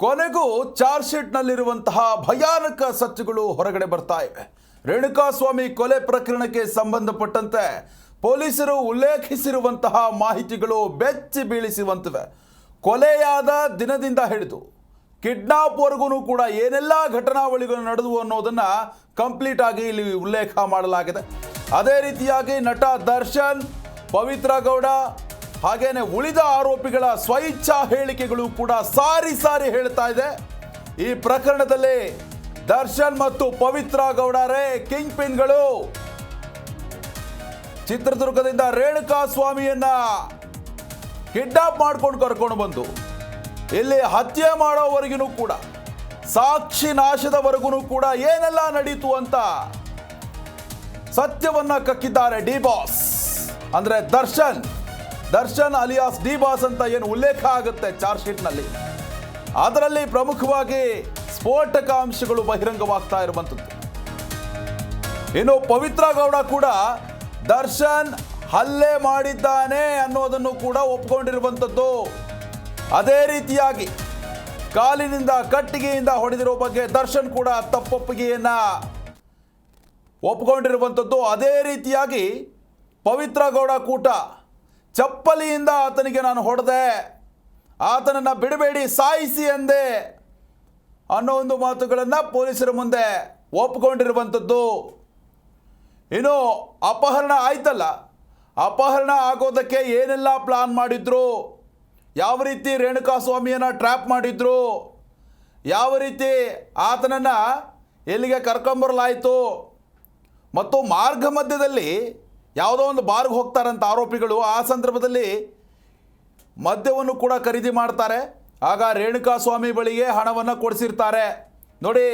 ಕೊನೆಗೂ ಚಾರ್ಜ್ ಶೀಟ್ನಲ್ಲಿರುವಂತಹ ಭಯಾನಕ ಸತ್ಯಗಳು ಹೊರಗಡೆ ಬರ್ತಾ ಇವೆ. ರೇಣುಕಾಸ್ವಾಮಿ ಕೊಲೆ ಪ್ರಕರಣಕ್ಕೆ ಸಂಬಂಧಪಟ್ಟಂತೆ ಪೊಲೀಸರು ಉಲ್ಲೇಖಿಸಿರುವಂತಹ ಮಾಹಿತಿಗಳು ಬೆಚ್ಚಿ ಬೀಳಿಸುವಂತಿವೆ. ಕೊಲೆಯಾದ ದಿನದಿಂದ ಹಿಡಿದು ಕಿಡ್ನಾಪ್ವರೆಗೂ ಕೂಡ ಏನೆಲ್ಲ ಘಟನಾವಳಿಗಳು ನಡೆದವು ಅನ್ನೋದನ್ನ ಕಂಪ್ಲೀಟ್ ಆಗಿ ಇಲ್ಲಿ ಉಲ್ಲೇಖ ಮಾಡಲಾಗಿದೆ. ಅದೇ ರೀತಿಯಾಗಿ ನಟ ದರ್ಶನ್, ಪವಿತ್ರ ಗೌಡ ಹಾಗೇನೆ ಉಳಿದ ಆರೋಪಿಗಳ ಸ್ವಇಚ್ಛಾ ಹೇಳಿಕೆಗಳು ಕೂಡ ಸಾರಿ ಸಾರಿ ಹೇಳ್ತಾ ಇದೆ. ಈ ಪ್ರಕರಣದಲ್ಲಿ ದರ್ಶನ್ ಮತ್ತು ಪವಿತ್ರ ಗೌಡರೇ ಕಿಂಗ್ ಪಿನ್ಗಳು ಚಿತ್ರದುರ್ಗದಿಂದ ರೇಣುಕಾ ಸ್ವಾಮಿಯನ್ನ ಕಿಡ್ನಾಪ್ ಮಾಡ್ಕೊಂಡು ಕರ್ಕೊಂಡು ಬಂದು, ಇಲ್ಲಿ ಹತ್ಯೆ ಮಾಡೋವರೆಗೂ ಕೂಡ, ಸಾಕ್ಷಿ ನಾಶದವರೆಗೂ ಕೂಡ ಏನೆಲ್ಲ ನಡೀತು ಅಂತ ಸತ್ಯವನ್ನ ಕಕ್ಕಿದ್ದಾರೆ ಡಿ ಬಾಸ್. ಅಂದ್ರೆ Darshan. Darshan alias D boss ಅಂತ ಏನು ಉಲ್ಲೇಖ ಆಗುತ್ತೆ ಚಾರ್ಜ್ ಶೀಟ್ನಲ್ಲಿ. ಅದರಲ್ಲಿ ಪ್ರಮುಖವಾಗಿ ಸ್ಫೋಟಕ ಅಂಶಗಳು ಬಹಿರಂಗವಾಗ್ತಾ ಇರುವಂಥದ್ದು. ಇನ್ನು ಪವಿತ್ರ ಗೌಡ ಕೂಡ ದರ್ಶನ್ ಹಲ್ಲೆ ಮಾಡಿದ್ದಾನೆ ಅನ್ನೋದನ್ನು ಕೂಡ ಒಪ್ಕೊಂಡಿರುವಂಥದ್ದು. ಅದೇ ರೀತಿಯಾಗಿ ಕಾಲಿನಿಂದ, ಕಟ್ಟಿಗೆಯಿಂದ ಹೊಡೆದಿರೋ ಬಗ್ಗೆ ದರ್ಶನ್ ಕೂಡ ತಪ್ಪೊಪ್ಪಿಗೆಯನ್ನ ಒಪ್ಕೊಂಡಿರುವಂಥದ್ದು. ಅದೇ ರೀತಿಯಾಗಿ ಪವಿತ್ರ ಗೌಡ ಕೂಟ ಚಪ್ಪಲಿಯಿಂದ ಆತನಿಗೆ ನಾನು ಹೊಡೆದೆ. ಆತನನ್ನು ಬಿಡಬೇಡಿ, ಸಾಯಿಸಿ ಅಂದೆ ಅನ್ನೋ ಒಂದು ಮಾತುಗಳನ್ನು ಪೊಲೀಸರ ಮುಂದೆ ಒಪ್ಪಿಕೊಂಡಿರುವಂಥದ್ದು ಇನ್ನು ಅಪಹರಣ ಆಯ್ತಲ್ಲ. ಅಪಹರಣ ಆಗೋದಕ್ಕೆ ಏನೆಲ್ಲ ಪ್ಲಾನ್ ಮಾಡಿದ್ರು? ಯಾವ ರೀತಿ ರೇಣುಕಾ ಸ್ವಾಮಿಯನ್ನು ಟ್ರ್ಯಾಪ್ ಮಾಡಿದ್ರು? ಯಾವ ರೀತಿ ಆತನನ್ನು ಎಲ್ಲಿಗೆ ಕರ್ಕೊಂಬರಲಾಯಿತು? ಮತ್ತು ಮಾರ್ಗ ಮಧ್ಯದಲ್ಲಿ ಯಾವುದೋ ಒಂದು ಬಾರ್ಗೆ ಹೋಗ್ತಾರಂತ ಆರೋಪಿಗಳು ಆ ಸಂದರ್ಭದಲ್ಲಿ ಮದ್ಯವನ್ನು ಕೂಡ ಖರೀದಿ ಮಾಡ್ತಾರೆ. ಆಗ ರೇಣುಕಾ ಸ್ವಾಮಿ ಬಳಿಗೆ ಹಣವನ್ನು ಕೊಡಿಸಿರ್ತಾರೆ. ನೋಡಿ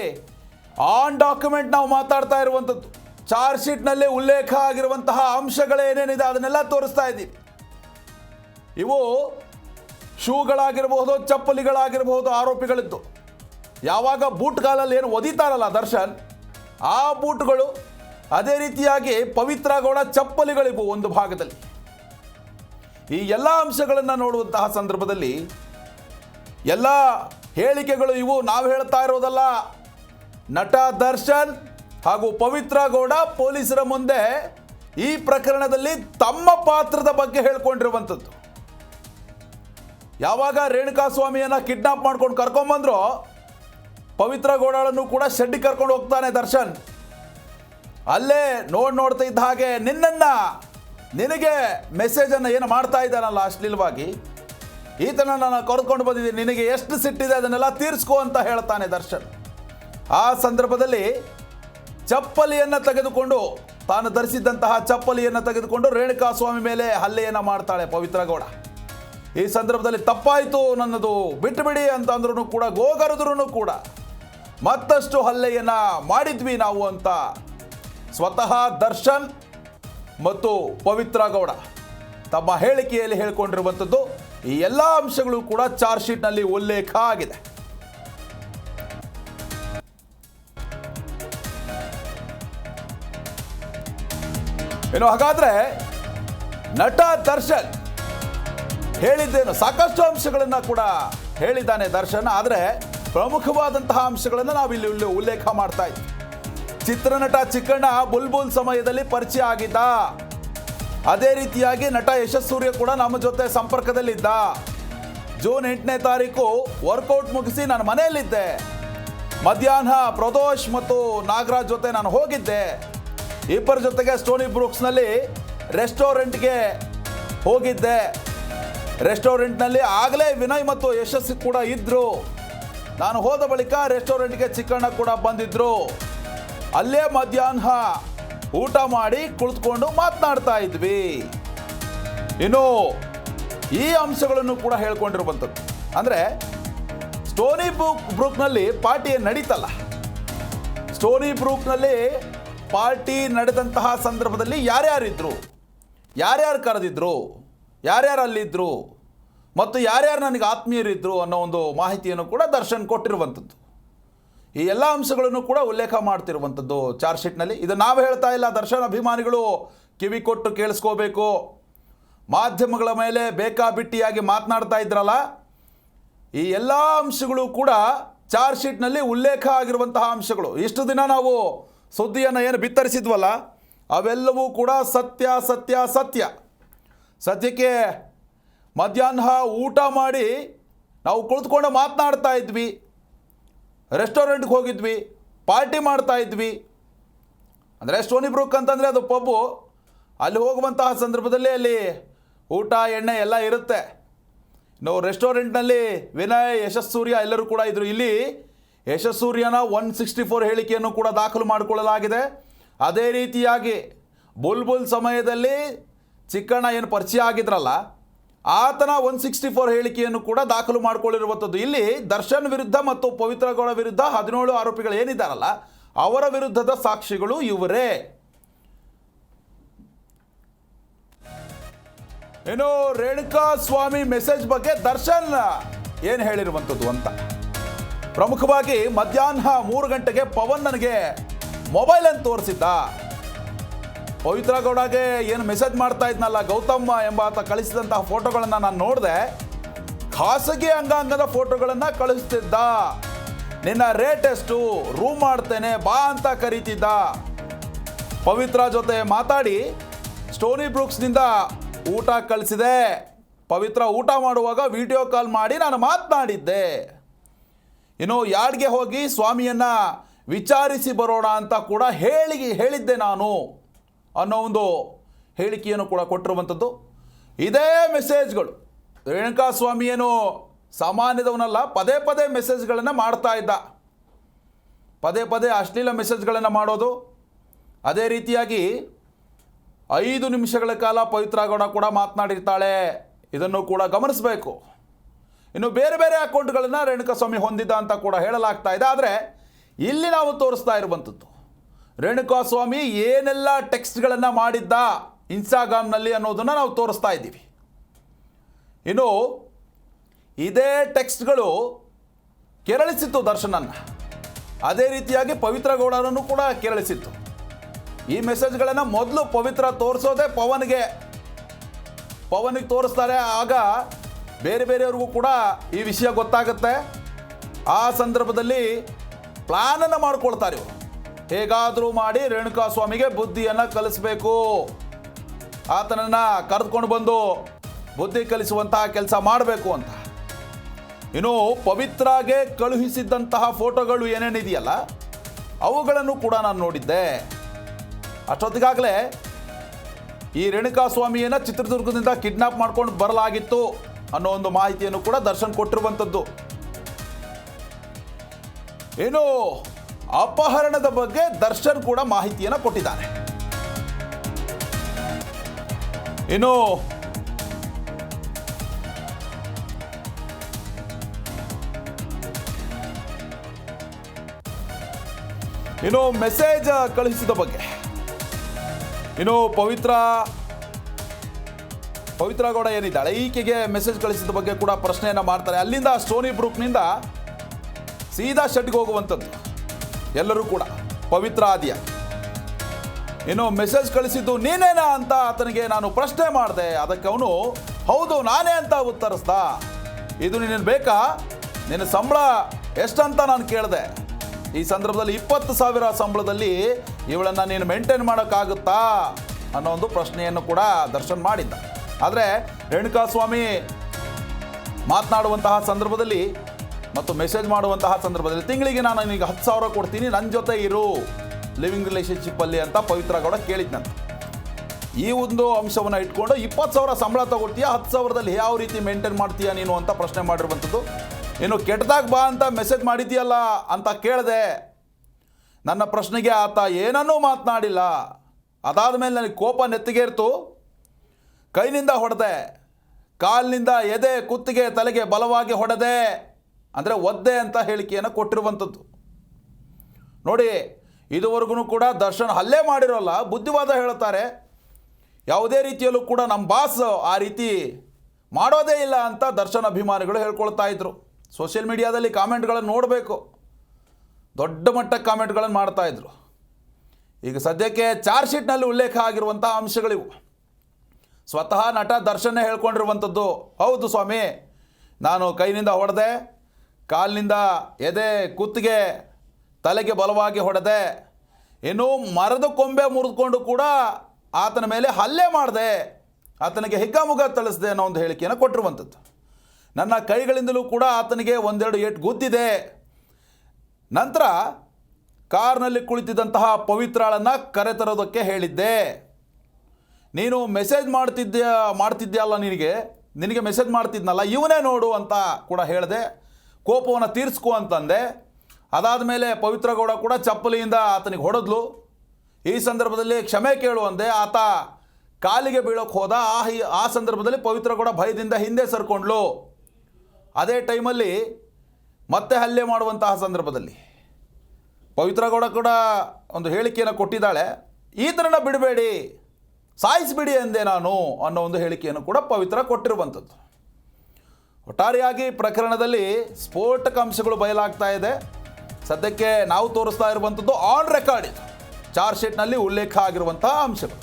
ಆನ್ ಡಾಕ್ಯುಮೆಂಟ್ ನಾವು ಮಾತಾಡ್ತಾ ಇರುವಂಥದ್ದು ಚಾರ್ಜ್ ಶೀಟ್ನಲ್ಲಿ ಉಲ್ಲೇಖ ಆಗಿರುವಂತಹ ಅಂಶಗಳೇನೇನಿದೆ ಅದನ್ನೆಲ್ಲ ತೋರಿಸ್ತಾ ಇದ್ದೀವಿ. ಇವು ಶೂಗಳಾಗಿರಬಹುದು, ಚಪ್ಪಲಿಗಳಾಗಿರಬಹುದು ಆರೋಪಿಗಳಿದ್ದು. ಯಾವಾಗ ಬೂಟ್ಗಾಲಲ್ಲಿ ಏನು ಒದಿತಾರಲ್ಲ ದರ್ಶನ್, ಆ ಬೂಟ್ಗಳು ಅದೇ ರೀತಿಯಾಗಿ ಪವಿತ್ರ ಗೌಡ ಚಪ್ಪಲಿಗಳಿವು ಒಂದು ಭಾಗದಲ್ಲಿ. ಈ ಎಲ್ಲ ಅಂಶಗಳನ್ನು ನೋಡುವಂತಹ ಸಂದರ್ಭದಲ್ಲಿ ಎಲ್ಲ ಹೇಳಿಕೆಗಳು ಇವು, ನಾವು ಹೇಳ್ತಾ ಇರೋದಲ್ಲ. ನಟ ದರ್ಶನ್ ಹಾಗೂ ಪವಿತ್ರ ಗೌಡ ಪೊಲೀಸರ ಮುಂದೆ ಈ ಪ್ರಕರಣದಲ್ಲಿ ತಮ್ಮ ಪಾತ್ರದ ಬಗ್ಗೆ ಹೇಳ್ಕೊಂಡಿರುವಂಥದ್ದು. ಯಾವಾಗ ರೇಣುಕಾ ಸ್ವಾಮಿಯನ್ನ ಕಿಡ್ನಾಪ್ ಮಾಡ್ಕೊಂಡು ಕರ್ಕೊಂಬಂದ್ರು ಪವಿತ್ರ ಗೌಡಳನ್ನು ಕೂಡ ಶೆಡ್ಡಿ ಕರ್ಕೊಂಡು ಹೋಗ್ತಾನೆ ದರ್ಶನ್. ಅಲ್ಲೇ ನೋಡ್ ನೋಡ್ತಾ ಇದ್ದ ಹಾಗೆ ನಿನ್ನನ್ನು, ನಿನಗೆ ಮೆಸೇಜನ್ನು ಏನು ಮಾಡ್ತಾ ಇದ್ದಾನಲ್ಲ ಅಶ್ಲೀಲವಾಗಿ? ಈತನ ನಾನು ಕರೆದುಕೊಂಡು ಬಂದಿದ್ದೀನಿ, ನಿನಗೆ ಎಷ್ಟು ಸಿಟ್ಟಿದೆ ಅದನ್ನೆಲ್ಲ ತೀರಿಸ್ಕೋ ಅಂತ ಹೇಳ್ತಾನೆ ದರ್ಶನ್. ಆ ಸಂದರ್ಭದಲ್ಲಿ ಚಪ್ಪಲಿಯನ್ನು ತೆಗೆದುಕೊಂಡು, ತಾನು ಧರಿಸಿದ್ದಂತಹ ಚಪ್ಪಲಿಯನ್ನು ತೆಗೆದುಕೊಂಡು ರೇಣುಕಾ ಸ್ವಾಮಿ ಮೇಲೆ ಹಲ್ಲೆಯನ್ನು ಮಾಡ್ತಾಳೆ ಪವಿತ್ರ ಗೌಡ. ಈ ಸಂದರ್ಭದಲ್ಲಿ ತಪ್ಪಾಯಿತು ನನ್ನದು ಬಿಟ್ಟುಬಿಡಿ ಅಂತ ಅಂದ್ರೂ ಕೂಡ ಗೋಗರದ್ರೂ ಕೂಡ ಮತ್ತಷ್ಟು ಹಲ್ಲೆಯನ್ನು ಮಾಡಿದ್ವಿ ನಾವು ಅಂತ ಸ್ವತಃ ದರ್ಶನ್ ಮತ್ತು ಪವಿತ್ರ ಗೌಡ ತಮ್ಮ ಹೇಳಿಕೆಯಲ್ಲಿ ಹೇಳಿಕೊಂಡಿರುವಂಥದ್ದು ಈ ಎಲ್ಲ ಅಂಶಗಳು ಕೂಡ ಚಾರ್ಜ್ ಶೀಟ್ನಲ್ಲಿ ಉಲ್ಲೇಖ ಆಗಿದೆ. ಏನು ಹಾಗಾದ್ರೆ ನಟ ದರ್ಶನ್ ಹೇಳಿದ್ದೇನು, ಸಾಕಷ್ಟು ಅಂಶಗಳನ್ನು ಕೂಡ ಹೇಳಿದ್ದಾನೆ ದರ್ಶನ್, ಆದರೆ ಪ್ರಮುಖವಾದಂತಹ ಅಂಶಗಳನ್ನು ನಾವು ಇಲ್ಲಿ ಉಲ್ಲೇಖ ಮಾಡ್ತಾ ಇದ್ದೀವಿ. ಚಿತ್ರನಟ ಚಿಕ್ಕಣ್ಣ ಬುಲ್ಬುಲ್ ಸಮಯದಲ್ಲಿ ಪರಿಚಯ ಆಗಿದ್ದ. ಅದೇ ರೀತಿಯಾಗಿ ನಟ ಯಶಸ್ಸೂರ್ಯ ಕೂಡ ನಮ್ಮ ಜೊತೆ ಸಂಪರ್ಕದಲ್ಲಿದ್ದ. ಜೂನ್ ಎಂಟನೇ ತಾರೀಕು ವರ್ಕೌಟ್ ಮುಗಿಸಿ ನಾನು ಮನೆಯಲ್ಲಿದ್ದೆ. ಮಧ್ಯಾಹ್ನ ಪ್ರದೋಷ್ ಮತ್ತು ನಾಗರಾಜ್ ಜೊತೆ ನಾನು ಹೋಗಿದ್ದೆ. ಇಬ್ಬರ ಜೊತೆಗೆ ಸ್ಟೋನಿ ಬ್ರೂಕ್ಸ್ನಲ್ಲಿ ರೆಸ್ಟೋರೆಂಟ್ಗೆ ಹೋಗಿದ್ದೆ. ರೆಸ್ಟೋರೆಂಟ್ನಲ್ಲಿ ಆಗಲೇ ವಿನಯ್ ಮತ್ತು ಯಶಸ್ಸು ಕೂಡ ಇದ್ದರು ನಾನು ಹೋದ ಬಳಿಕ ರೆಸ್ಟೋರೆಂಟ್ಗೆ ಚಿಕ್ಕಣ್ಣ ಕೂಡ ಬಂದಿದ್ರು. ಅಲ್ಲೇ ಮಧ್ಯಾಹ್ನ ಊಟ ಮಾಡಿ ಕುಳಿತುಕೊಂಡು ಮಾತನಾಡ್ತಾ ಇದ್ವಿ. ಇನ್ನು ಈ ಅಂಶಗಳನ್ನು ಕೂಡ ಹೇಳ್ಕೊಂಡಿರುವಂಥದ್ದು. ಅಂದರೆ ಸ್ಟೋನಿ ಬ್ರೂಕ್ ಬ್ರೂಕ್ನಲ್ಲಿ ಪಾರ್ಟಿ ನಡೀತಲ್ಲ. ಸ್ಟೋನಿ ಬ್ರೂಕ್ನಲ್ಲಿ ಪಾರ್ಟಿ ನಡೆದಂತಹ ಸಂದರ್ಭದಲ್ಲಿ ಯಾರ್ಯಾರಿದ್ರು? ಯಾರ್ಯಾರು ಕರೆದಿದ್ರು? ಯಾರ್ಯಾರು ಅಲ್ಲಿದ್ದರು ಮತ್ತು ಯಾರ್ಯಾರು ನನಗೆ ಆತ್ಮೀಯರಿದ್ದರು ಅನ್ನೋ ಒಂದು ಮಾಹಿತಿಯನ್ನು ಕೂಡ ದರ್ಶನ್ ಕೊಟ್ಟಿರುವಂಥದ್ದು. ಈ ಎಲ್ಲ ಅಂಶಗಳನ್ನು ಕೂಡ ಉಲ್ಲೇಖ ಮಾಡ್ತಿರುವಂಥದ್ದು ಚಾರ್ಜ್ ಶೀಟ್ನಲ್ಲಿ ಇದು ನಾವು ಹೇಳ್ತಾ ಇಲ್ಲ, ದರ್ಶನ ಅಭಿಮಾನಿಗಳು ಕಿವಿ ಕೊಟ್ಟು ಕೇಳಿಸ್ಕೋಬೇಕು. ಮಾಧ್ಯಮಗಳ ಮೇಲೆ ಬೇಕಾಬಿಟ್ಟಿಯಾಗಿ ಮಾತನಾಡ್ತಾ ಇದ್ರಲ್ಲ, ಈ ಎಲ್ಲ ಅಂಶಗಳು ಕೂಡ ಚಾರ್ಜ್ ಶೀಟ್ನಲ್ಲಿ ಉಲ್ಲೇಖ ಆಗಿರುವಂತಹ ಅಂಶಗಳು. ಇಷ್ಟು ದಿನ ನಾವು ಸುದ್ದಿಯನ್ನು ಏನು ಬಿತ್ತರಿಸಿದ್ವಲ್ಲ, ಅವೆಲ್ಲವೂ ಕೂಡ ಸತ್ಯ ಸತ್ಯ ಸತ್ಯ. ಸದ್ಯಕ್ಕೆ ಮಧ್ಯಾಹ್ನ ಊಟ ಮಾಡಿ ನಾವು ಕುಳಿತುಕೊಂಡು ಮಾತನಾಡ್ತಾ ಇದ್ವಿ. ರೆಸ್ಟೋರೆಂಟ್ಗೆ ಹೋಗಿದ್ವಿ ಪಾರ್ಟಿ ಮಾಡ್ತಾ ಇದ್ವಿ. ಅಂದರೆ ಸ್ಟೋನಿ ಬ್ರೂಕ್ ಅಂತಂದರೆ ಅದು ಪಬ್ಬು ಅಲ್ಲಿ ಹೋಗುವಂತಹ ಸಂದರ್ಭದಲ್ಲಿ ಅಲ್ಲಿ ಊಟ, ಎಣ್ಣೆ ಎಲ್ಲ ಇರುತ್ತೆ. ನಾವು ರೆಸ್ಟೋರೆಂಟ್ನಲ್ಲಿ ವಿನಯ್ ಯಶಸ್ಸೂರ್ಯ ಎಲ್ಲರೂ ಕೂಡ ಇದ್ದರು ಇಲ್ಲಿ ಯಶಸ್ಸೂರ್ಯನ ಒನ್ ಸಿಕ್ಸ್ಟಿ ಫೋರ್ ಹೇಳಿಕೆಯನ್ನು ಕೂಡ ದಾಖಲು ಮಾಡಿಕೊಳ್ಳಲಾಗಿದೆ. ಅದೇ ರೀತಿಯಾಗಿ ಬುಲ್ಬುಲ್ ಸಮಯದಲ್ಲಿ ಚಿಕ್ಕಣ್ಣ ಏನು ಪರಿಚಯ ಆಗಿದ್ರಲ್ಲ ಆತನ ಒನ್ ಸಿಕ್ಸ್ಟಿ ಫೋರ್ ಹೇಳಿಕೆಯನ್ನು ಕೂಡ ದಾಖಲು ಮಾಡಿಕೊಳ್ಳಿರುವಂಥದ್ದು. ಇಲ್ಲಿ ದರ್ಶನ್ ವಿರುದ್ಧ ಮತ್ತು ಪವಿತ್ರಗೌಡ ವಿರುದ್ಧ ಹದಿನೇಳು ಆರೋಪಿಗಳು ಏನಿದ್ದಾರಲ್ಲ, ಅವರ ವಿರುದ್ಧದ ಸಾಕ್ಷಿಗಳು ಇವರೇ. ಏನು ರೇಣುಕಾ ಸ್ವಾಮಿ ಮೆಸೇಜ್ ಬಗ್ಗೆ ದರ್ಶನ್ ಏನು ಹೇಳಿರುವಂಥದ್ದು ಅಂತ. ಪ್ರಮುಖವಾಗಿ ಮಧ್ಯಾಹ್ನ ಮೂರು ಗಂಟೆಗೆ ಪವನ್ ನನಗೆ ಮೊಬೈಲ್ ಅಂತ ತೋರಿಸಿದ್ದ. ಪವಿತ್ರ ಗೌಡಗೆ ಏನು ಮೆಸೇಜ್ ಮಾಡ್ತಾ ಇದ್ನಲ್ಲ ಗೌತಮ್ ಎಂಬಾತ ಕಳಿಸಿದಂತಹ ಫೋಟೋಗಳನ್ನು ನಾನು ನೋಡಿದೆ. ಖಾಸಗಿ ಅಂಗಾಂಗದ ಫೋಟೋಗಳನ್ನು ಕಳಿಸ್ತಿದ್ದ. ನಿನ್ನ ರೇಟ್ ಎಷ್ಟು? ರೂಮ್ ಮಾಡ್ತೇನೆ, ಬಾ ಅಂತ ಕರೀತಿದ್ದ. ಪವಿತ್ರ ಜೊತೆ ಮಾತಾಡಿ. ಸ್ಟೋನಿ ಬ್ರೂಕ್ಸ್ನಿಂದ ಊಟ ಕಳಿಸಿದೆ. ಪವಿತ್ರ ಊಟ ಮಾಡುವಾಗ ವಿಡಿಯೋ ಕಾಲ್ ಮಾಡಿ ನಾನು ಮಾತನಾಡಿದ್ದೆ. ಇನ್ನು ಯಾಡ್ಗೆ ಹೋಗಿ ಸ್ವಾಮಿಯನ್ನು ವಿಚಾರಿಸಿ ಬರೋಣ ಅಂತ ಕೂಡ ಹೇಳಿ, ಹೇಳಿದ್ದೆ ನಾನು. ಅನ್ನೋ ಒಂದು ಹೇಳಿಕೆಯನ್ನು ಕೂಡ ಕೊಟ್ಟಿರುವಂಥದ್ದು. ಇದೇ ಮೆಸೇಜ್ಗಳು ರೇಣುಕಾ ಸ್ವಾಮಿ ಏನು ಸಾಮಾನ್ಯದವನಲ್ಲ, ಪದೇ ಪದೇ ಮೆಸೇಜ್ಗಳನ್ನು ಮಾಡ್ತಾ ಇದ್ದ. ಪದೇ ಪದೇ ಅಶ್ಲೀಲ ಮೆಸೇಜ್ಗಳನ್ನು ಮಾಡೋದು. ಅದೇ ರೀತಿಯಾಗಿ ಐದು ನಿಮಿಷಗಳ ಕಾಲ ಪವಿತ್ರ ಗೌಡ ಕೂಡ ಮಾತನಾಡಿರ್ತಾಳೆ. ಇದನ್ನು ಕೂಡ ಗಮನಿಸಬೇಕು. ಇನ್ನು ಬೇರೆ ಬೇರೆ ಅಕೌಂಟ್ಗಳನ್ನು ರೇಣುಕಾಸ್ವಾಮಿ ಹೊಂದಿದ್ದ ಅಂತ ಕೂಡ ಹೇಳಲಾಗ್ತಾ ಇದೆ. ಆದರೆ ಇಲ್ಲಿ ನಾವು ತೋರಿಸ್ತಾ ಇರುವಂಥದ್ದು. ರೇಣುಕಾಸ್ವಾಮಿ ಏನೆಲ್ಲ ಟೆಕ್ಸ್ಟ್ಗಳನ್ನು ಮಾಡಿದ್ದ ಇನ್ಸ್ಟಾಗ್ರಾಮ್ನಲ್ಲಿ ಅನ್ನೋದನ್ನು ನಾವು ತೋರಿಸ್ತಾ ಇದ್ದೀವಿ. ಇನ್ನು ಇದೇ ಟೆಕ್ಸ್ಟ್ಗಳು ಕೆರಳಿಸಿತ್ತು ದರ್ಶನನ್ನು. ಅದೇ ರೀತಿಯಾಗಿ ಪವಿತ್ರ ಗೌಡರನ್ನು ಕೂಡ ಕೆರಳಿಸಿತ್ತು. ಈ ಮೆಸೇಜ್ಗಳನ್ನು ಮೊದಲು ಪವಿತ್ರ ತೋರಿಸೋದೇ ಪವನ್ಗೆ. ಪವನಿಗೆ ತೋರಿಸ್ತಾರೆ, ಆಗ ಬೇರೆ ಬೇರೆಯವ್ರಿಗೂ ಕೂಡ ಈ ವಿಷಯ ಗೊತ್ತಾಗುತ್ತೆ. ಆ ಸಂದರ್ಭದಲ್ಲಿ ಪ್ಲಾನನ್ನು ಮಾಡ್ಕೊಳ್ತಾರೆ ಇವರು. ಹೇಗಾದರೂ ಮಾಡಿ ರೇಣುಕಾ ಸ್ವಾಮಿಗೆ ಬುದ್ಧಿಯನ್ನು ಕಲಿಸ್ಬೇಕು. ಆತನನ್ನು ಕರೆದುಕೊಂಡು ಬಂದು ಬುದ್ಧಿ ಕಲಿಸುವಂತಹ ಕೆಲಸ ಮಾಡಬೇಕು ಅಂತ. ಇನ್ನು ಪವಿತ್ರಾಗೆ ಕಳುಹಿಸಿದ್ದಂತಹ ಫೋಟೋಗಳು ಏನೇನಿದೆಯಲ್ಲ, ಅವುಗಳನ್ನು ಕೂಡ ನಾನು ನೋಡಿದ್ದೆ. ಅಷ್ಟೊತ್ತಿಗಾಗಲೇ ಈ ರೇಣುಕಾ ಸ್ವಾಮಿಯನ್ನು ಚಿತ್ರದುರ್ಗದಿಂದ ಕಿಡ್ನಾಪ್ ಮಾಡ್ಕೊಂಡು ಬರಲಾಗಿತ್ತು ಅನ್ನೋ ಒಂದು ಮಾಹಿತಿಯನ್ನು ಕೂಡ ದರ್ಶನ್ ಕೊಟ್ಟಿರುವಂಥದ್ದು ಏನು ಅಪಹರಣದ ಬಗ್ಗೆ ದರ್ಶನ್ ಕೂಡ ಮಾಹಿತಿಯನ್ನು ಕೊಟ್ಟಿದ್ದಾರೆ. ಇನ್ನು ಇನ್ನು ಮೆಸೇಜ್ ಕಳುಹಿಸಿದ ಬಗ್ಗೆ. ಇನ್ನು ಪವಿತ್ರ ಪವಿತ್ರ ಗೌಡ ಏನಿದ್ದಾಳೆ? ಈಕೆಗೆ ಮೆಸೇಜ್ ಕಳಿಸಿದ ಬಗ್ಗೆ ಕೂಡ ಪ್ರಶ್ನೆಯನ್ನು ಮಾಡ್ತಾರೆ. ಅಲ್ಲಿಂದ ಸ್ಟೋನಿ ಬ್ರೂಕ್ನಿಂದ ಸೀದಾ ಶೆಡ್ಗೆ ಹೋಗುವಂಥದ್ದು. ಎಲ್ಲರೂ ಕೂಡ ಪವಿತ್ರ ಆದಿಯ. ಏನೋ ಮೆಸೇಜ್ ಕಳಿಸಿದ್ದು ನೀನೇನಾ ಅಂತ ಆತನಿಗೆ ನಾನು ಪ್ರಶ್ನೆ ಮಾಡಿದೆ. ಅದಕ್ಕೆ ಅವನು, ಹೌದು, ನಾನೇ ಅಂತ ಉತ್ತರಿಸ್ದ. ಇದು ನಿನ್ನ ಬೇಕಾ? ನಿನ್ನ ಸಂಬಳ ಎಷ್ಟಂತ ನಾನು ಕೇಳಿದೆ. ಈ ಸಂದರ್ಭದಲ್ಲಿ ಇಪ್ಪತ್ತು ಸಾವಿರ ಸಂಬಳದಲ್ಲಿ ಇವಳನ್ನು ನೀನು ಮೇಂಟೈನ್ ಮಾಡೋಕ್ಕಾಗುತ್ತಾ? ಅನ್ನೋ ಒಂದು ಪ್ರಶ್ನೆಯನ್ನು ಕೂಡ ದರ್ಶನ್ ಮಾಡಿದ್ದ. ಆದರೆ ರೇಣುಕಾಸ್ವಾಮಿ ಮಾತನಾಡುವಂತಹ ಸಂದರ್ಭದಲ್ಲಿ ಮತ್ತು ಮೆಸೇಜ್ ಮಾಡುವಂತಹ ಸಂದರ್ಭದಲ್ಲಿ ತಿಂಗಳಿಗೆ ನಾನು ನಿನಗೆ ಹತ್ತು ಸಾವಿರ ಕೊಡ್ತೀನಿ ನನ್ನ ಜೊತೆ ಇರು. ಲಿವಿಂಗ್ ರಿಲೇಷನ್ಶಿಪ್ಪಲ್ಲಿ ಅಂತ ಪವಿತ್ರ ಗೌಡ ಕೇಳಿದ್ನಂತ. ಈ ಒಂದು ಅಂಶವನ್ನು ಇಟ್ಕೊಂಡು ಇಪ್ಪತ್ತು ಸಾವಿರ ಸಂಬಳ ತಗೊಳ್ತೀಯ, ಹತ್ತು ಸಾವಿರದಲ್ಲಿ ಯಾವ ರೀತಿ ಮೇಂಟೈನ್ ಮಾಡ್ತೀಯ ನೀನು ಅಂತ ಪ್ರಶ್ನೆ ಮಾಡಿರುವಂಥದ್ದು. ಏನು ಕೆಟ್ಟದಾಗ ಬಾ ಅಂತ ಮೆಸೇಜ್ ಮಾಡಿದೀಯಲ್ಲ ಅಂತ ಕೇಳಿದೆ. ನನ್ನ ಪ್ರಶ್ನೆಗೆ ಆತ ಏನನ್ನೂ ಮಾತನಾಡಿಲ್ಲ. ಅದಾದ ಮೇಲೆ ನನಗೆ ಕೋಪ ನೆತ್ತಿಗೇರ್ತು ಕೈನಿಂದ ಹೊಡೆದೆ. ಕಾಲಿನಿಂದ ಎದೆ, ಕುತ್ತಿಗೆ, ತಲೆಗೆ ಬಲವಾಗಿ ಹೊಡೆದೆ. ಅಂದರೆ ಒದ್ದೆ ಅಂತ ಹೇಳಿಕೆಯನ್ನು ಕೊಟ್ಟಿರುವಂಥದ್ದು. ನೋಡಿ, ಇದುವರೆಗೂ ಕೂಡ ದರ್ಶನ್ ಹಲ್ಲೆ ಮಾಡಿರೋಲ್ಲ, ಬುದ್ಧಿವಾದ ಹೇಳ್ತಾರೆ ಯಾವುದೇ ರೀತಿಯಲ್ಲೂ ಕೂಡ ನಮ್ಮ ಬಾಸ್ ಆ ರೀತಿ ಮಾಡೋದೇ ಇಲ್ಲ ಅಂತ ದರ್ಶನ್ ಅಭಿಮಾನಿಗಳು ಹೇಳ್ಕೊಳ್ತಾ ಇದ್ರು. ಸೋಷಿಯಲ್ ಮೀಡಿಯಾದಲ್ಲಿ ಕಾಮೆಂಟ್ಗಳನ್ನು ನೋಡಬೇಕು. ದೊಡ್ಡ ಮಟ್ಟಕ್ಕೆ ಕಾಮೆಂಟ್ಗಳನ್ನು ಮಾಡ್ತಾ ಇದ್ರು. ಈಗ ಸದ್ಯಕ್ಕೆ ಚಾರ್ಜ್ ಶೀಟ್ನಲ್ಲಿ ಉಲ್ಲೇಖ ಆಗಿರುವಂಥ ಅಂಶಗಳಿವು. ಸ್ವತಃ ನಟ ದರ್ಶನೇ ಹೇಳ್ಕೊಂಡಿರುವಂಥದ್ದು. ಹೌದು ಸ್ವಾಮಿ, ನಾನು ಕೈನಿಂದ ಹೊಡೆದೆ ಕಾಲಿನಿಂದ ಎದೆ ಕುತ್ತಿಗೆ ತಲೆಗೆ ಬಲವಾಗಿ ಹೊಡೆದೆ, ಇನ್ನು ಮರದ ಕೊಂಬೆ ಮುರಿದುಕೊಂಡು ಕೂಡ ಆತನ ಮೇಲೆ ಹಲ್ಲೆ ಮಾಡಿದೆ, ಆತನಿಗೆ ಹಿಗ್ಗಾಮುಗ್ಗ ತಳಿಸಿದೆ ಅನ್ನೋ ಒಂದು ಹೇಳಿಕೆಯನ್ನು ಕೊಟ್ಟಿರುವಂಥದ್ದು. ನನ್ನ ಕೈಗಳಿಂದಲೂ ಕೂಡ ಆತನಿಗೆ ಒಂದೆರಡು ಏಟು ಗುದ್ದಿದೆ. ನಂತರ ಕಾರ್ನಲ್ಲಿ ಕುಳಿತಿದ್ದಂತಹ ಪವಿತ್ರಾಳನ್ನು ಕರೆತರೋದಕ್ಕೆ ಹೇಳಿದ್ದೆ. ನೀನು ಮೆಸೇಜ್ ಮಾಡ್ತಿದ್ದ ಮಾಡ್ತಿದ್ಯಲ್ಲ ನಿನಗೆ? ನಿನಗೆ ಮೆಸೇಜ್ ಮಾಡ್ತಿದ್ನಲ್ಲ, ಇವನೇ ನೋಡು ಅಂತ ಕೂಡ ಹೇಳಿದೆ. ಕೋಪವನ್ನು ತೀರಿಸ್ಕೊ ಅಂತಂದೆ. ಅದಾದ ಮೇಲೆ ಪವಿತ್ರಗೌಡ ಕೂಡ ಚಪ್ಪಲಿಯಿಂದ ಆತನಿಗೆ ಹೊಡೆದ್ಲು. ಈ ಸಂದರ್ಭದಲ್ಲಿ ಕ್ಷಮೆ ಕೇಳು ಅಂದೆ. ಆತ ಕಾಲಿಗೆ ಬೀಳೋಕ್ಕೆ ಹೋದ. ಆ ಆ ಸಂದರ್ಭದಲ್ಲಿ ಪವಿತ್ರಗೌಡ ಭಯದಿಂದ ಹಿಂದೆ ಸರ್ಕೊಂಡ್ಲು. ಅದೇ ಟೈಮಲ್ಲಿ ಮತ್ತೆ ಹಲ್ಲೆ ಮಾಡುವಂತಹ ಸಂದರ್ಭದಲ್ಲಿ ಪವಿತ್ರಗೌಡ ಕೂಡ ಒಂದು ಹೇಳಿಕೆಯನ್ನು ಕೊಟ್ಟಿದ್ದಾಳೆ. ಈತನನ್ನ ಬಿಡಬೇಡಿ, ಸಾಯಿಸಿಬಿಡಿ ಎಂದೆ ನಾನು ಅನ್ನೋ ಒಂದು ಹೇಳಿಕೆಯನ್ನು ಕೂಡ ಪವಿತ್ರ ಕೊಟ್ಟಿರುವಂಥದ್ದು. ಒಟ್ಟಾರೆಯಾಗಿ ಪ್ರಕರಣದಲ್ಲಿ ಸ್ಫೋಟಕ ಅಂಶಗಳು ಬಯಲಾಗ್ತಾ ಇದೆ. ಸದ್ಯಕ್ಕೆ ನಾವು ತೋರಿಸ್ತಾ ಇರುವಂಥದ್ದು ಆನ್ ರೆಕಾರ್ಡ್ ಇದು. ಚಾರ್ಜ್ ಶೀಟ್ನಲ್ಲಿ ಉಲ್ಲೇಖ ಆಗಿರುವಂತಹ ಅಂಶಗಳು.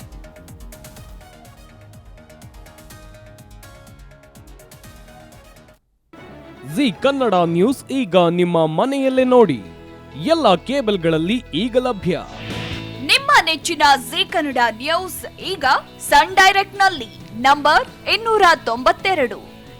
ಜಿ ಕನ್ನಡ ನ್ಯೂಸ್ ಈಗ ನಿಮ್ಮ ಮನೆಯಲ್ಲೇ ನೋಡಿ. ಎಲ್ಲ ಕೇಬಲ್ಗಳಲ್ಲಿ ಈಗ ಲಭ್ಯ. ನಿಮ್ಮ ನೆಚ್ಚಿನ ಜಿ ಕನ್ನಡ ನ್ಯೂಸ್ ಈಗ ಸನ್ ಡೈರೆಕ್ಟ್ನಲ್ಲಿ ನಂಬರ್ ಇನ್ನೂರ ತೊಂಬತ್ತೆರಡು.